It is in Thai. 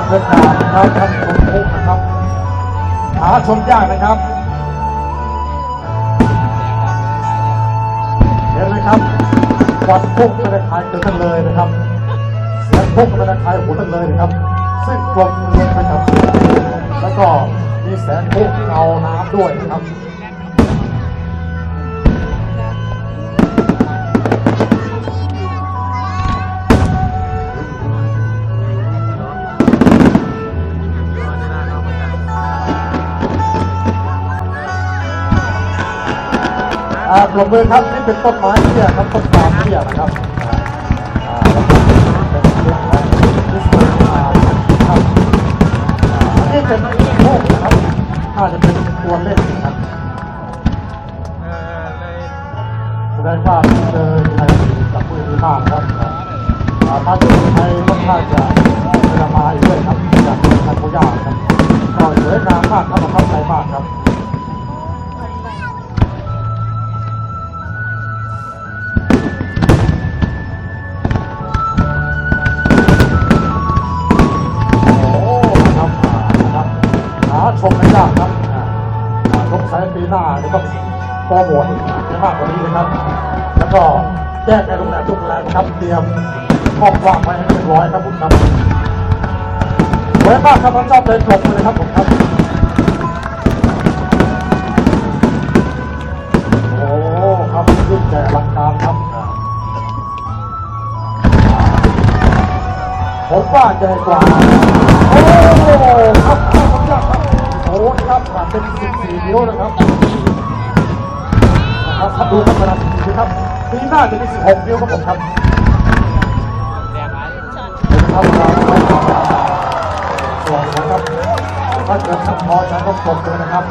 รรยากาศนะครับท่านชมพุกนะครับหาชมยากนะครับเห็นไหมครับวันพุ่งไปในคายเกิดขึ้นเลยนะครับเสียงพุ่งไปในคายหูท่านเลยนะครับ ซึ่งกลมเกลียวไปกับแล้วก็มีแสงพุ่งเงาน้ำด้วยนะครับ อ่าปรบมือครับนี่เป็นต้นไม้เตี้ยครับต้นปาล์มเตี้ยนะครับอ่าเป็นเรื่องของคริสต์มาสครับอ่าอันนี่เป็นโมกนะครับถ้าจะเป็นตัวเล่นนะครับแสดงว่าเจอไทยกับมือดีมากครับถ้าเจอไทยค่อนข้างจะจะมาอีกด้วยครับจากทันโคย่าครับก็สวยงามมากครับประทับใจมากครับ ชมไม่ยากครับอ่าอ่าสงสัยปีหน้าจะต้องโปรโมทให้มากกว่านี้นะครับ แล้วก็แจ้งในโรงแรมทุกแรมนะครับเตรียมห้องว่างไว้ให้เรียบร้อยครับผมครับสวยมากครับผมชอบเลยปรบมือเลยครับผมครับโอ้ครับยิ่งใหญ่ลังการครับผมว่าใหญ่กว่า ครับนะครับครับดูครับขนาด14นิ้วครับปีหน้าจะเป็น16นิ้วครับผมครับเห็นไหมครับเราส่วนนะครับถ้าเกิดท่านพอใจก็กดเลยนะครับ